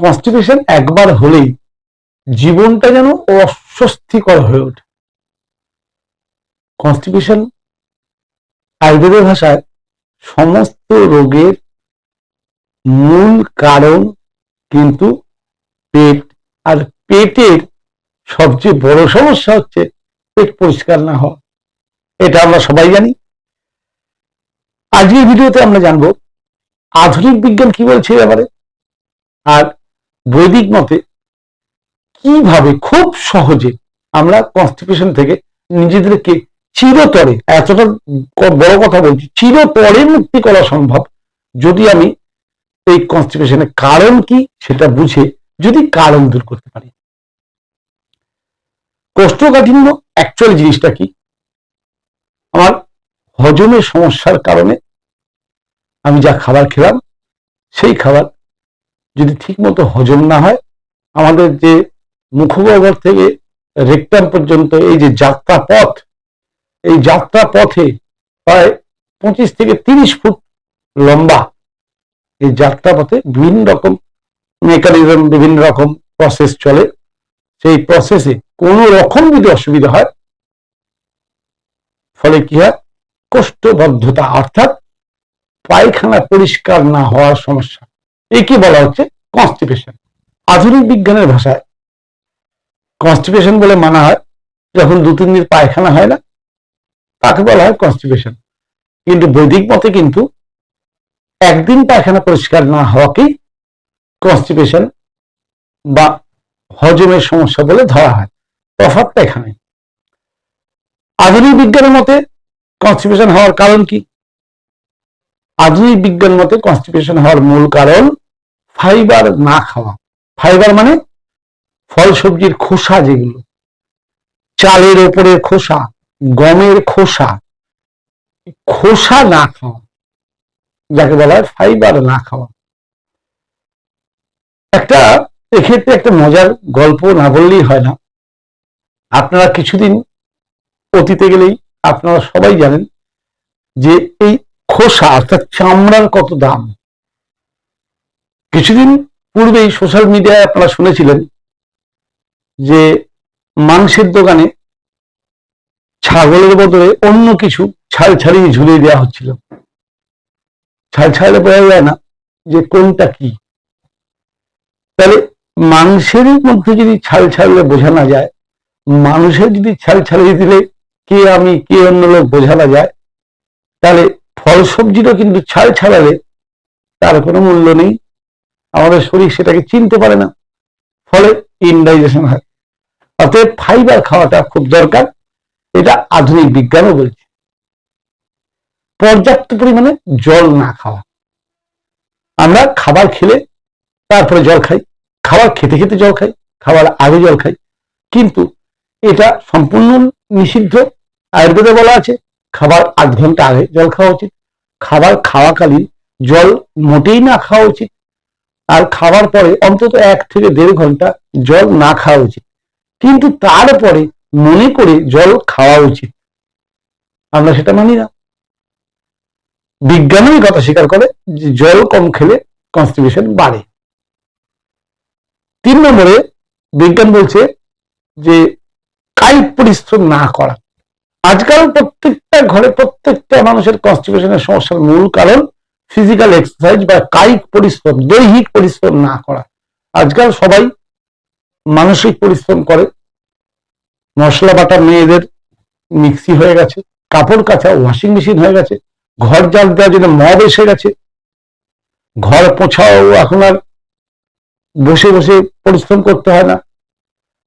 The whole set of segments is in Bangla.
কনস্টিপেশন একবার হলেই জীবনটা যেন অস্বস্তিকর হয়ে ওঠে। কনস্টিপেশন আয়ুর্বেদের ভাষায় সমস্ত রোগের মূল কারণ কিন্তু পেট, আর পেটের সবচেয়ে বড় সমস্যা হচ্ছে পেট পরিষ্কার না হওয়া। এটা আমরা সবাই জানি। আজকের ভিডিওতে আমরা জানব, আধুনিক বিজ্ঞান কি বলছে এবারে আর বৈদিক মতে কীভাবে খুব সহজে আমরা কনস্টিপেশন থেকে নিজেদেরকে চিরতরে, এতটা বড় কথা বলছি, চিরতরে মুক্তি করা সম্ভব যদি আমি এই কনস্টিপেশনের কারণ কি সেটা বুঝে যদি কারণ দূর করতে পারি। কোষ্ঠকাঠিন্য অ্যাকচুয়াল জিনিসটা কি? আমার হজমের সমস্যার কারণে আমি যা খাবার খেলাম, সেই খাবার যদি ঠিকমতো হজম না হয়, আমাদের যে মুখগহ্বর থেকে রেকটাম পর্যন্ত এই যে যাত্রা পথ এই যাত্রা পথে প্রায় পঁচিশ থেকে তিরিশ ফুট লম্বা এই যাত্রা পথে বিভিন্ন রকম মেকানিজম বিভিন্ন রকম প্রসেস চলে। সেই প্রসেসে কোনো রকম যদি অসুবিধা হয়, ফলে কি হয়? কোষ্ঠবদ্ধতা, অর্থাৎ পায়খানা পরিষ্কার না হওয়ার সমস্যা। একে বলা হচ্ছে? কনস্টিপেশন আধুনিক বিজ্ঞানের ভাষায় কনস্টিপেশন বলে মানা হয়, যখন দু তিন দিন পায়খানা হয় না, তাকে বলা হয় কনস্টিপেশন কিন্তু বৈদিক মতে কিন্তু একদিন পায়খানা পরিষ্কার না হওয়াকেই কনস্টিপেশন বা হজমের সমস্যা বলে ধরা হয়। তফাৎটা এখানে। আধুনিক বিজ্ঞানের মতে কনস্টিপেশন হওয়ার কারণ কি? আধুনিক বিজ্ঞান মতে কনস্টিপেশন হওয়ার মূল কারণ ফাইবার না খাওয়া। ফাইবার মানে ফল সবজির খোসা যেগুলো। চালের ওপরের খোসা, গমের খোসা। খোসা না খাওয়া। যাকে বলা হয় ফাইবার না খাওয়া। একটা এক্ষেত্রে একটা মজার গল্প না বললেই হয় না। আপনারা কিছুদিন অতীতে গেলেই আপনারা সবাই জানেন যে এই খোসা অর্থাৎ চামড়ার কত দাম? কিছুদিন পূর্বেই সোশ্যাল মিডিয়ায় আপনারা শুনেছিলেন যে মাংসের দোকানে ছাগলের বদলে অন্য কিছু ছাল ছাড়িয়ে ঝুলিয়ে দেওয়া হচ্ছিল। ছাল ছাড়লে বোঝা যায় না যে কোনটা কি। তাহলে মাংসের মধ্যে যদি ছাল ছাড়লে বোঝা না যায়, মানুষের যদি ছাল ছাড়িয়ে দিলে কে আমি, কে অন্য লোক বোঝানো যায়, তাহলে ফল সবজিরও কিন্তু ছাল ছাড়ালে তার কোনো মূল্য নেই। আমাদের শরীর সেটাকে চিনতে পারে না। ফলে ইনডাইজেশন হয়। অতএব ফাইবার খাওয়াটা খুব দরকার। এটা আধুনিক বিজ্ঞানও বলছে। পর্যাপ্ত পরিমাণে জল না খাওয়া। আমরা খাবার খেলে তারপরে জল খাই। খাবার খেতে খেতে জল খাই। খাবার আগে জল খাই। কিন্তু এটা সম্পূর্ণ নিষিদ্ধ। আয়ুর্বেদে বলা আছে, খাবার আধ ঘণ্টা আগে জল খাওয়া উচিত। খাবার খাওয়াকালীন জল মোটেই না খাওয়া উচিত। আর খাওয়ার পরে অন্তত এক থেকে দেড় ঘণ্টা জল না খাওয়া উচিত। কিন্তু তারপরে মনে করে জল খাওয়া উচিত। আমরা সেটা মানি না। বিজ্ঞানই কথা স্বীকার করে যে জল কম খেলে কনস্টিপেশন বাড়ে। তিন নম্বরে বিজ্ঞান বলছে যে কায়িক পরিশ্রম না করা। আজকাল প্রত্যেকটা ঘরে প্রত্যেকটা মানুষের কনস্টিপেশনের সমস্যার মূল কারণ ফিজিক্যাল এক্সারসাইজ বা কায়িক পরিশ্রম, দৈহিক পরিশ্রম না করা। আজকাল সবাই মানসিক পরিশ্রম করে। মশলা বাটা মেয়েদের মিক্সি হয়ে গেছে, কাপড় কাচা ওয়াশিং মেশিন হয়ে গেছে, ঘর জাল দেওয়ার জন্য মব এসে গেছে। ঘর পোছাও এখন আর বসে বসে পরিশ্রম করতে হয় না।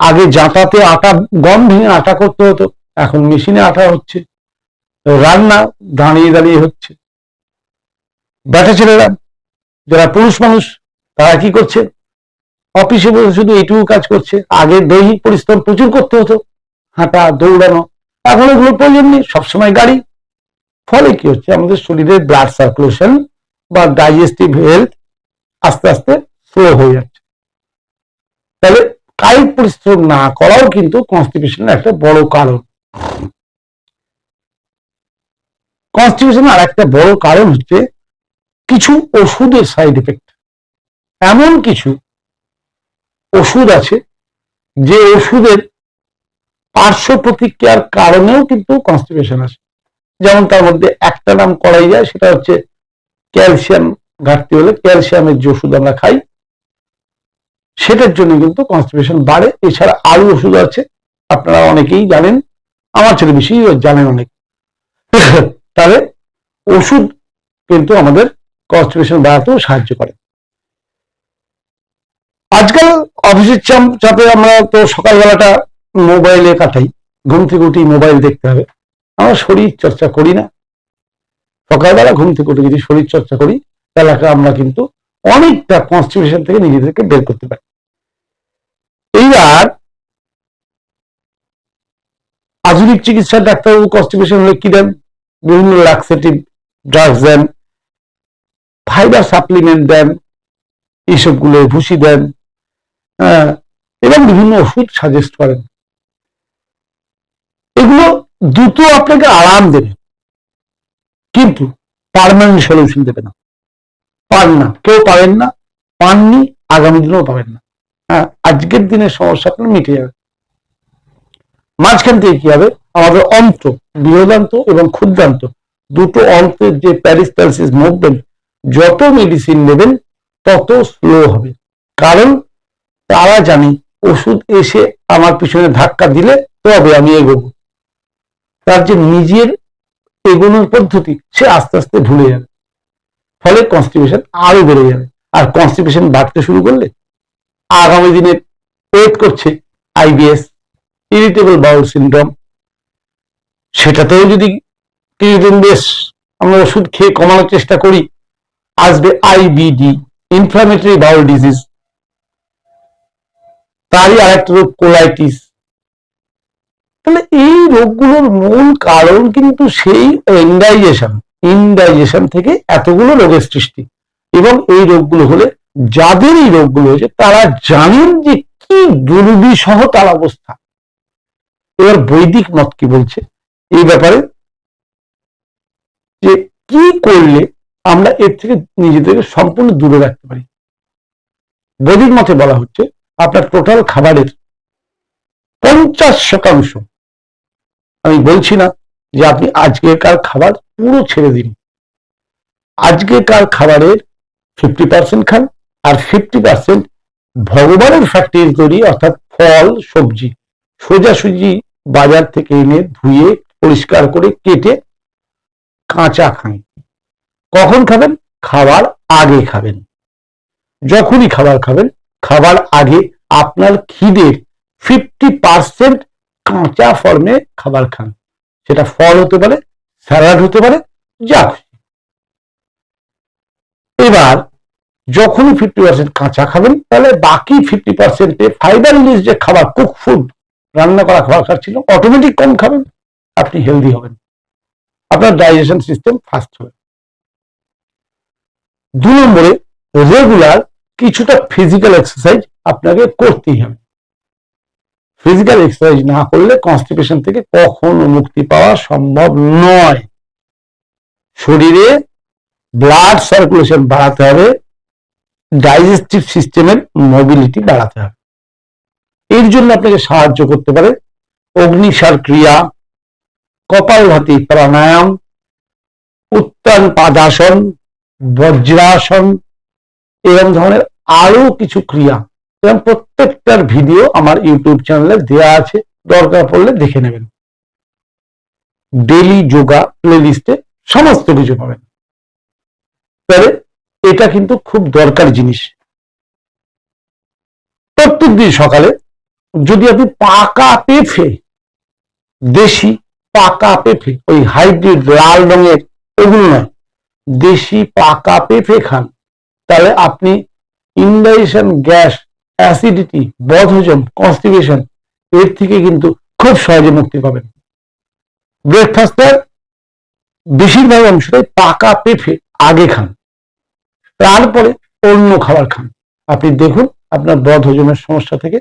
আগে জাঁতাতে আটা, গম ভেঙে আটা করতে হতো, এখন মেশিনে আটা হচ্ছে। রান্না দাঁড়িয়ে দাঁড়িয়ে হচ্ছে। বেটা ছেলেরা, যারা পুরুষ মানুষ, তারা কি করছে? অফিসে বসে শুধু এইটুকু কাজ করছে। আগে দৈহিক পরিশ্রম প্রচুর করতে হতো। হাঁটা, দৌড়ানো, এখন ওগুলো প্রয়োজন নেই, সবসময় গাড়ি। ফলে কি হচ্ছে? আমাদের শরীরের ব্লাড সার্কুলেশন বা ডাইজেস্টিভ হেলথ আস্তে আস্তে স্লো হয়ে যাচ্ছে। তাহলে কায়িক পরিশ্রম না করাও কিন্তু কনস্টিপেশনের একটা বড় কারণ। কনস্টিপেশনের আর একটা বড় কারণ হচ্ছে কিছু ওষুধের সাইড এফেক্ট এমন কিছু ওষুধ আছে যে ওষুধের পার্শ্ব প্রতিক্রিয়ার কারণেও কিন্তু কনস্টিপেশন আসে। যেমন তার মধ্যে একটা নাম করাই যায়, সেটা হচ্ছে ক্যালসিয়াম ঘাটতি হলে ক্যালসিয়ামের যে ওষুধ আমরা খাই, সেটার জন্য কিন্তু কনস্টিপেশন বাড়ে। এছাড়া আরও ওষুধ আছে, আপনারা অনেকেই জানেন, আমার ছেলে বেশি জানেন অনেক। তাহলে ওষুধ কিন্তু আমাদের কনস্টিপেশন বাড়াতেও সাহায্য করে। আজকাল অফিসের চাপ- আমরা তো সকালবেলাটা মোবাইলে কাটাই। ঘুম থেকে উঠি মোবাইল দেখতে হবে। আমরা শরীর চর্চা করি না। সকালবেলা ঘুম থেকে উঠে যদি শরীর চর্চা করি, তাহলে আমরা কিন্তু অনেকটা কনস্টিটিউশন থেকে নিজেদেরকে বের করতে পারি। এইবার আধুনিক চিকিৎসার ডাক্তারবাবু কনস্টিপেশন হলে কি দেন? বিভিন্ন লাক্সেটিভ ড্রাগস দেন। ফাইবার সাপ্লিমেন্ট দেন এইসবগুলো ভুসি দেন হ্যাঁ, এবং বিভিন্ন ওষুধ সাজেস্ট করেন। এগুলো দ্রুত আপনাকে আরাম দেবে। কিন্তু পারমানেন্ট সলিউশন দেবে না। পান না। কেউ পাবেন না পাননি আগামী দিনেও পাবেন না। হ্যাঁ আজকের দিনের সমস্যা আপনার মিটে যাবে। মাঝখান থেকে কি হবে? আমাদের অন্ত বৃহদান্ত এবং ক্ষুদ্রান্ত দুটো অন্তের যে প্যারিস প্যারিস্টালসিস মুভমেন্ট যত মেডিসিন নেবেন, তত স্লো হবে। কারণ তারা জানি, ওষুধ এসে আমার পিছনে ধাক্কা দিলে তবে আমি এগোবো। তার যে নিজের এগোনোর পদ্ধতি, সে আস্তে আস্তে ভুলে যাবে। ফলে কনস্টিপেশন আরও বেড়ে যাবে। আর কনস্টিপেশন বাড়তে শুরু করলে আগামী দিনে ওয়েট করছে আইবিএস ইরিটেবল বাউল সিন্ড্রোম সেটাতেও যদি কিছুদিন বেশ আমরা ওষুধ খেয়ে কমানোর চেষ্টা করি আসবে আইবিডি ইনফ্লামেটরি বাউল ডিজিজ তারই আরেকটা রোগ কোলাইটিস তাহলে এই রোগগুলোর মূল কারণ কিন্তু সেই ইনডাইজেশন ইনডাইজেশন থেকে এতগুলো রোগের সৃষ্টি। এবং এই রোগগুলো হলে যাদের এই রোগগুলো হয়েছে, তারা জানেন যে কি দুর্বিষহ তার অবস্থা। এবার বৈদিক মত কি বলছে? এই ব্যাপারে যে কি করলে আমরা এর থেকে নিজেদেরকে সম্পূর্ণ দূরে রাখতে পারি। বৈদিক মতে বলা হচ্ছে, আপনার টোটাল খাবারের পঞ্চাশ শতাংশ। আমি বলছি না যে আপনি আজকেরকার খাবার পুরো ছেড়ে দিন। আজকেকার খাবারের ফিফটি পার্সেন্ট খান আর ফিফটি পার্সেন্ট ভগবানের ফ্যাক্টরি তৈরি, অর্থাৎ ফল, সবজি সোজাসুজি বাজার থেকে এনে ধুয়ে পরিষ্কার করে কেটে কাঁচা খান। কখন খাবেন? খাবার আগে খাবেন। যখনই খাবার খাবেন, খাবার আগে আপনার খিদের ফিফটি পার্সেন্ট কাঁচা ফর্মে খাবার খান। সেটা ফল হতে পারে, স্যালাড হতে পারে, যা এবার যখনই ফিফটি পার্সেন্ট কাঁচা খাবেন, তাহলে বাকি ফিফটি পার্সেন্টে ফাইবার ইলিশ যে খাবার কুক ফুড রান্না করা খাবার খাচ্ছিল অটোমেটিক কম খাবেন। আপনি হেলদি হবেন। আপনার ডাইজেশন সিস্টেম ফাস্ট হবে। দু নম্বরে রেগুলার কিছুটা ফিজিক্যাল এক্সারসাইজ আপনাকে করতেই হবে। ফিজিক্যাল এক্সারসাইজ না করলে কনস্টিপেশন থেকে কখনো মুক্তি পাওয়া সম্ভব নয়। শরীরে ব্লাড সার্কুলেশন বাড়াতে হবে ডাইজেস্টিভ সিস্টেমের মোবিলিটি বাড়াতে হবে। এর জন্য আপনাকে সাহায্য করতে পারে অগ্নিসার ক্রিয়া, কপালভাতি প্রাণায়াম, উত্তান পাদাসন বজ্রাসন এরকম ধরনের আরও কিছু ক্রিয়া। এবং প্রত্যেকটার ভিডিও আমার ইউটিউব চ্যানেলে দেওয়া আছে, দরকার পড়লে দেখে নেবেন। ডেলি যোগা প্লেলিস্টে সমস্ত কিছু পাবেন। তবে এটা কিন্তু খুব দরকার জিনিস। প্রত্যেক দিন সকালে যদি আপনি পাকা পেঁফে দেশি পাকা পেঁফে ওই হাইব্রিড লাল রঙের, ওগুলো নয় দেশি পাকা পেঁফে খান, তাহলে আপনি ইনডাইজেশন গ্যাস, অ্যাসিডিটি, বদহজম, কনস্টিপেশন, এর থেকে কিন্তু খুব সহজে মুক্তি পাবেন। ব্রেকফাস্টের বেশিরভাগ অংশটাই পাকা পেঁপে আগে খান, তারপরে অন্য খাবার খান। আপনি দেখুন আপনার বদহজমের সমস্যা থেকে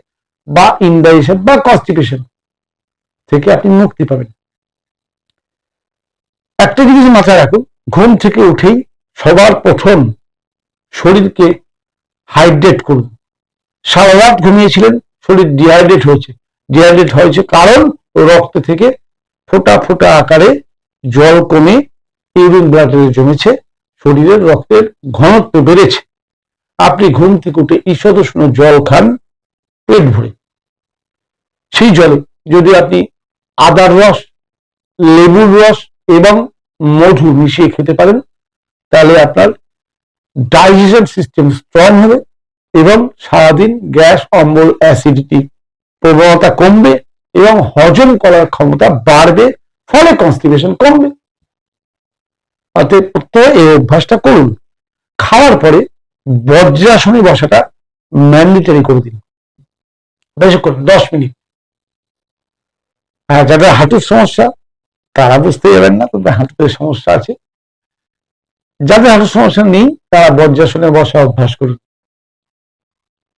বা ইনডাইজেশন বা কনস্টিপেশন থেকে আপনি মুক্তি পাবেন। একটা জিনিস মাথায় রাখুন ঘুম থেকে উঠেই সবার প্রথম শরীরকে হাইড্রেট করুন। সারা রাত ঘুমিয়েছিলেন, শরীর ডিহাইড্রেট হয়েছে। ডিহাইড্রেট হয়েছে কারণ রক্ত থেকে ফোঁটা ফোঁটা আকারে জল কমে ইউরিন ব্লাডে জমেছে, শরীরের রক্তের ঘনত্ব বেড়েছে। আপনি ঘুম থেকে উঠে ঈষদ জল খান, পেট ভরে। সেই জলে যদি আপনি আদার রস, লেবুর রস এবং মধু মিশিয়ে খেতে পারেন, তাহলে আপনার ডাইজেশন সিস্টেম স্ট্রং হবে এবং সারাদিন গ্যাস, অম্বল অ্যাসিডিটি প্রবণতা কমবে এবং হজম করার ক্ষমতা বাড়বে, ফলে কনস্টিপেশন কমবে। অতএব এই অভ্যাসটা করুন। খাওয়ার পরে বজ্রাসনে বসাটা ম্যান্ডেটারি করে দিন। বেশি করুন দশ মিনিট। আর যাদের হাঁটুর সমস্যা তারা বুঝতে যাবেন না তবে হাঁটুতে সমস্যা আছে। যাদের হাঁটুর সমস্যা নেই, তারা বজ্রাসনে বসা অভ্যাস করুন।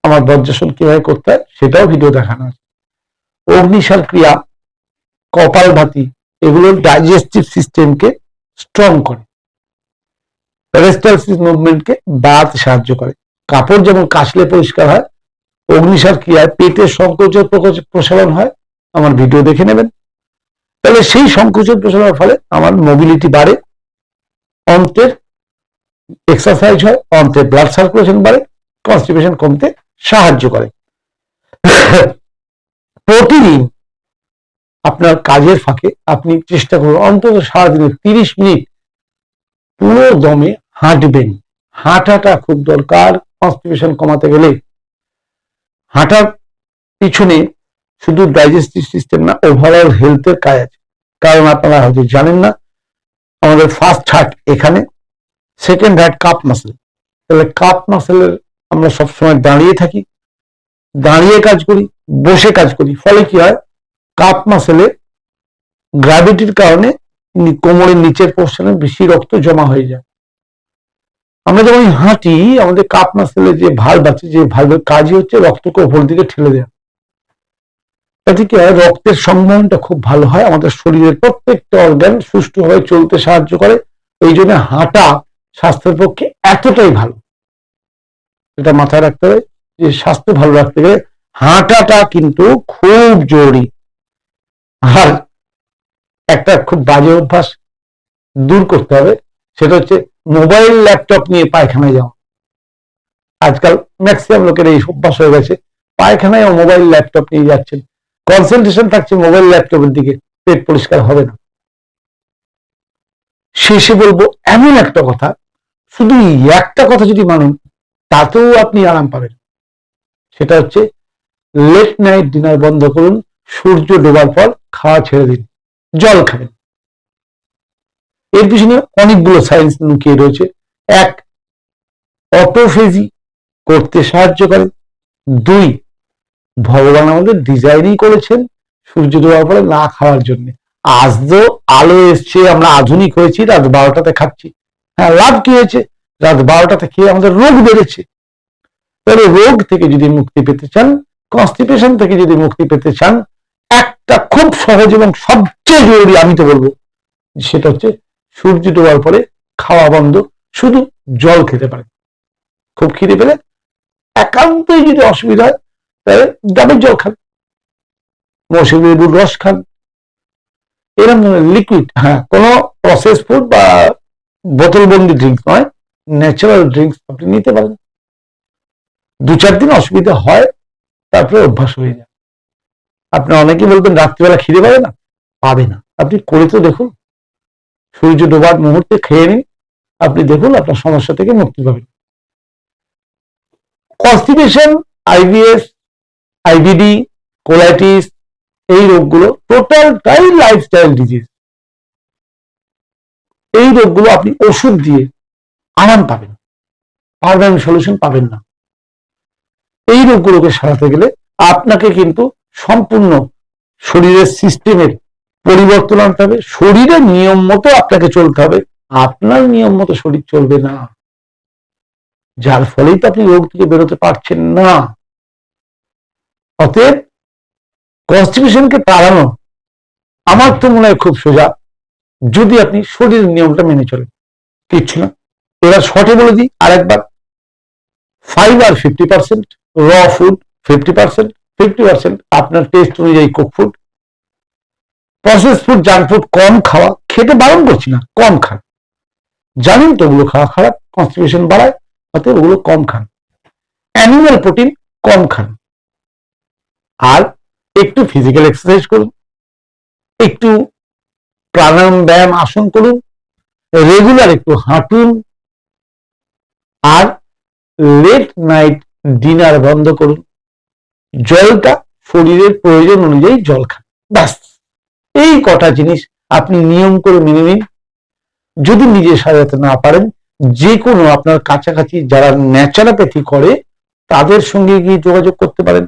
আমার বজ্রাসন কীভাবে করতে হয়, সেটাও ভিডিও দেখানো আছে। অগ্নিশাল ক্রিয়া কপাল ভাতি এগুলো ডাইজেস্টিভ সিস্টেমকে স্ট্রং করে। প্যারেস্টালসিস মুভমেন্টকে বাড়াতে সাহায্য করে। কাপড় যেমন কাশলে পরিষ্কার হয়, অগ্নিসার ক্রিয়ায় পেটের প্রকোচ- প্রসারণ হয়। আমার ভিডিও দেখে নেবেন। তাহলে সেই সংকোচন প্রসারণের ফলে আমার মোবিলিটি বাড়ে অন্ত্রের এক্সারসাইজ হয় অন্ত্রের ব্লাড সার্কুলেশন বাড়ে কনস্টিপেশন কমতে সাহায্য করে। প্রতিদিন আপনার কাজের ফাঁকে আপনি চেষ্টা করুন অন্তত সারাদিনে তিরিশ মিনিট পুরো দমে হাঁটবেন। হাঁটাটা খুব দরকার কনস্টিপেশন কমাতে গেলে। হাঁটার পিছনে শুধু ডাইজেস্টিভ সিস্টেম না ওভারঅল হেলথের কাজ আছে। কারণ আপনারা হয়তো জানেন না, আমাদের ফার্স্ট হার্ট এখানে সেকেন্ড হার্ট কাপ মাসেল তাহলে কাপ মাসেলের আমরা সবসময় দাঁড়িয়ে থাকি, দাঁড়িয়ে কাজ করি, বসে কাজ করি। ফলে কি হয়? কাপ মাসেলে গ্র্যাভিটির কারণে কোমরের নিচের পোর্শনে বেশি রক্ত জমা হয়ে যায়। আমরা যখন হাঁটি, আমাদের কাপ মাসেলে যে ভাল্ব আছে, যে ভাল্বের কাজই হচ্ছে রক্তকে ওপর দিকে ঠেলে দেওয়া। তাতে কি হয় রক্তের সংবহনটা খুব ভালো হয়। আমাদের শরীরের প্রত্যেকটা অর্গান সুষ্ঠুভাবে চলতে সাহায্য করে। এই জন্য হাঁটা স্বাস্থ্যের পক্ষে এতটাই ভালো। এটা মাথায় রাখতে হবে যে স্বাস্থ্য ভালো রাখতে গেলে হাঁটাটা কিন্তু খুব জরুরি। আর একটা খুব বাজে অভ্যাস দূর করতে হবে, সেটা হচ্ছে মোবাইল, ল্যাপটপ নিয়ে পায়খানায় যাওয়া। আজকাল ম্যাক্সিমাম লোকের এই অভ্যাস হয়ে গেছে। পায়খানায় মোবাইল, ল্যাপটপ নিয়ে যাচ্ছেন। কনসেন্ট্রেশন থাকছে মোবাইল, ল্যাপটপের দিকে, পেট পরিষ্কার হবে না। শেষে বলব, এমন একটা কথা, শুধু একটা কথা যদি মানেন, তাতেও আপনি আরাম পাবেন। সেটা হচ্ছে লেট নাইট ডিনার বন্ধ করুন, সূর্য ডোবার পর খাওয়া ছেড়ে দিন, জল খাবেন। এর পিছনে অনেকগুলো সায়েন্স লুকিয়ে রয়েছে। এক অটোফেজি করতে সাহায্য করে। দুই ভগবান আমাদের ডিজাইনই করেছেন সূর্য ডোবার পরে না খাওয়ার জন্য। আজ তো আলো এসছে, আমরা আধুনিক হয়েছি, রাত বারোটাতে খাচ্ছি। হ্যাঁ লাভ কি হয়েছে? রাত বারোটাতে খেয়ে আমাদের রোগ বেড়েছে। তাহলে রোগ থেকে যদি মুক্তি পেতে চান কনস্টিপেশন থেকে যদি মুক্তি পেতে চান, একটা খুব সহজ এবং সবচেয়ে জরুরি আমি তো বলব, সেটা হচ্ছে সূর্য ডোবার পরে খাওয়া বন্ধ, শুধু জল খেতে পারে খুব খিদে পেলে একান্তই যদি অসুবিধা হয় ডাবের জল খান। মৌসুমী লেবুর রস খান। এরকম লিকুইড হ্যাঁ কোনো প্রসেস ফুড বা বোতলবন্দি ড্রিঙ্কস নয় ন্যাচারাল ড্রিঙ্কস আপনি নিতে পারেন। দু চার দিন অসুবিধা হয়, তারপরে অভ্যাস হয়ে যায়। আপনি অনেকে বলবেন, রাত্রিবেলা খিদে পাবে না? পাবে না। আপনি করে তো দেখুন। সূর্য ডোবার মুহূর্তে খেয়ে নিন। আপনি দেখুন আপনার সমস্যা থেকে মুক্তি পাবেন। কনস্টিপেশন আইবিএস আইবিডি কোলাইটিস এই রোগগুলো টোটালটাই লাইফস্টাইল ডিজিজ এই রোগগুলো আপনি ওষুধ দিয়ে আরাম পাবেন, পারমানেন্ট সলিউশন পাবেন না। এই রোগগুলোকে সারাতে গেলে আপনাকে কিন্তু সম্পূর্ণ শরীরের সিস্টেমের পরিবর্তন আনতে হবে, শরীরের নিয়ম মতো আপনাকে চলতে হবে, আপনার নিয়ম মতো শরীর চলবে না। যার ফলেই তো আপনি রোগ থেকে বেরোতে পারছেন না। অতএব কনস্টিটিউশনকে তাড়ানো আমার তো মনে হয় খুব সোজা। যদি আপনি শরীরের নিয়মটা মেনে চলেন, কিচ্ছু না। এবার শর্টে বলে দিই আরেকবার। ফাইভ আর fifty percent raw food fifty percent fifty percent আপনার টেস্ট অনুযায়ী cook food process food junk food কম খাওয়া, খেতে বারণ করছি না, কম খান। জানেন তো ওগুলো খাওয়া খারাপ কনস্টিপেশন বাড়ায়, অতএব ওগুলো কম খান। অ্যানিমাল প্রোটিন কম খান। আর একটু ফিজিক্যাল এক্সারসাইজ করুন, একটু প্রাণায়াম ব্যায়াম আসন করুন রেগুলার একটু হাঁটুন, আর লেট নাইট ডিনার বন্ধ করুন। জলটা শরীরের প্রয়োজন অনুযায়ী জল খান, ব্যাস। এই কটা জিনিস আপনি নিয়ম করে মেনে নিন। যদি নিজে সাজাতে না পারেন যে কোনো আপনার কাছাকাছি যারা ন্যাচারাপ্যাথি করে, তাদের সঙ্গে গিয়ে যোগাযোগ করতে পারেন।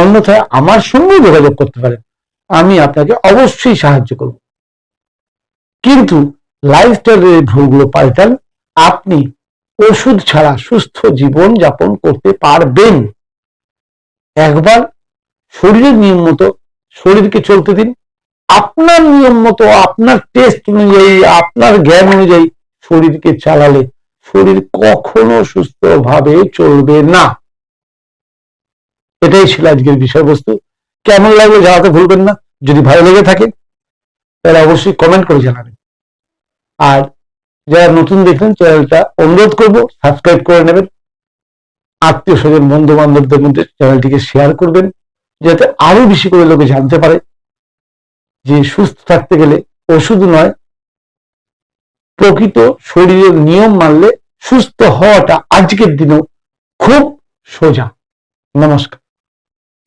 অন্যথায় আমার সঙ্গে যোগাযোগ করতে পারেন। আমি আপনাকে অবশ্যই সাহায্য করব। কিন্তু লাইফস্টাইলের এই ভুলগুলো পাল্টান, আপনি ওষুধ ছাড়া সুস্থ জীবন যাপন করতে পারবেন। একবার শরীরের নিয়ম মতো শরীরকে চলতে দিন। আপনার নিয়ম মতো, আপনার টেস্ট অনুযায়ী, আপনার জ্ঞান অনুযায়ী শরীরকে চালালে শরীর কখনো সুস্থভাবে চলবে না। এটাই ছিল আজকের বিষয়বস্তু। কেমন লাগবে জানাতে ভুলবেন না। যদি ভালো লেগে থাকে, তাহলে অবশ্যই কমেন্ট করে জানাবেন। আর যারা নতুন দেখলেন, চ্যানেলটা অনুরোধ করব সাবস্ক্রাইব করে নেবেন। আত্মীয় স্বজন বন্ধু বান্ধবদের মধ্যে চ্যানেলটিকে শেয়ার করবেন, যাতে আরও বেশি করে লোকে জানতে পারে যে সুস্থ থাকতে গেলে ওষুধ নয়। প্রকৃত শরীরের নিয়ম মানলে সুস্থ হওয়াটা আজকের দিনেও খুব সোজা। নমস্কার।